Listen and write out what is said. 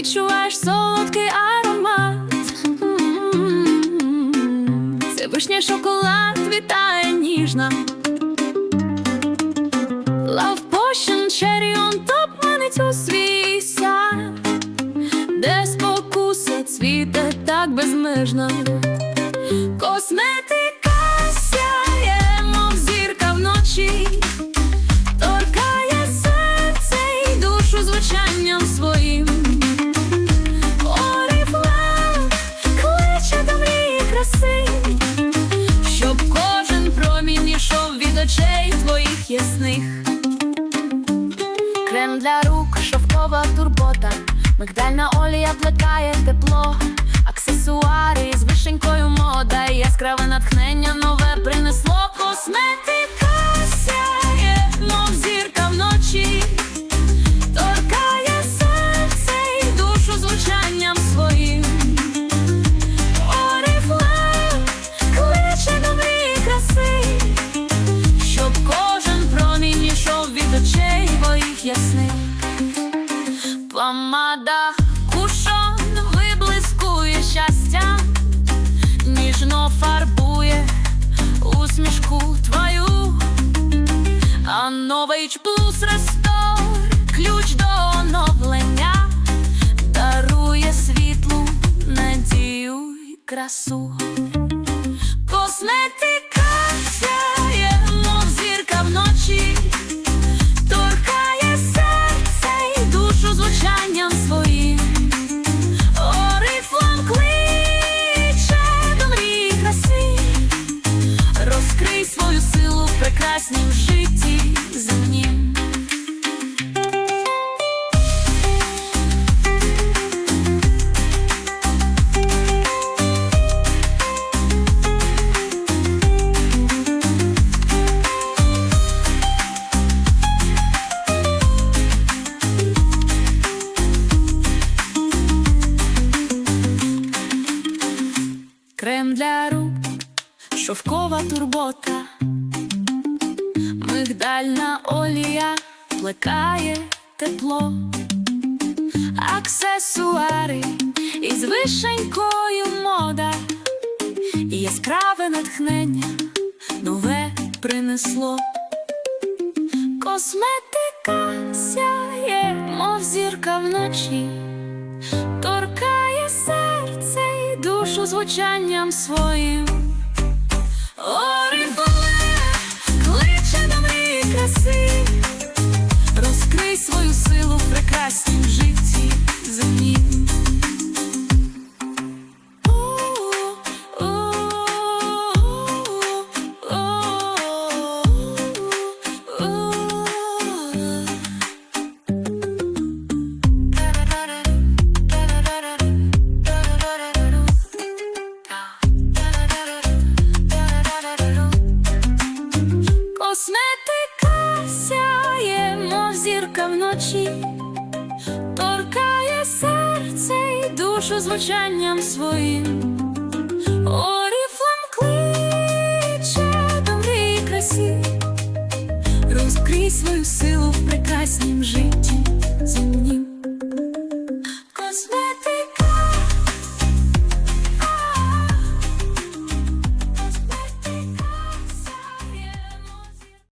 відчуваєш солодкий аромат. М, Це вишня шоколад вітає ніжно. Love Potion Cherry on top манить у свій де спокуса цвіте так безмежно. Косметика твоїх ясних. Крем для рук, шовкова турбота, мигдальна олія плекає тепло, аксесуари з вишенькою мода, яскраве натхнення нове а плюс рестор, ключ до оновлення, дарує світлу надію і красу. Косметика Для рук, шовкова турбота, мигдальна олія плекає тепло, аксесуари із вишенькою мода, і яскраве натхнення нове принесло. Косметика сяє, мов зірка вночі звучанням своїм. Сяє, мов зірка вночі, торкає серце й душу звучанням своїм. Оріфлам кличе до мрії красі, розкрій свою силу в прекраснім житті земнім.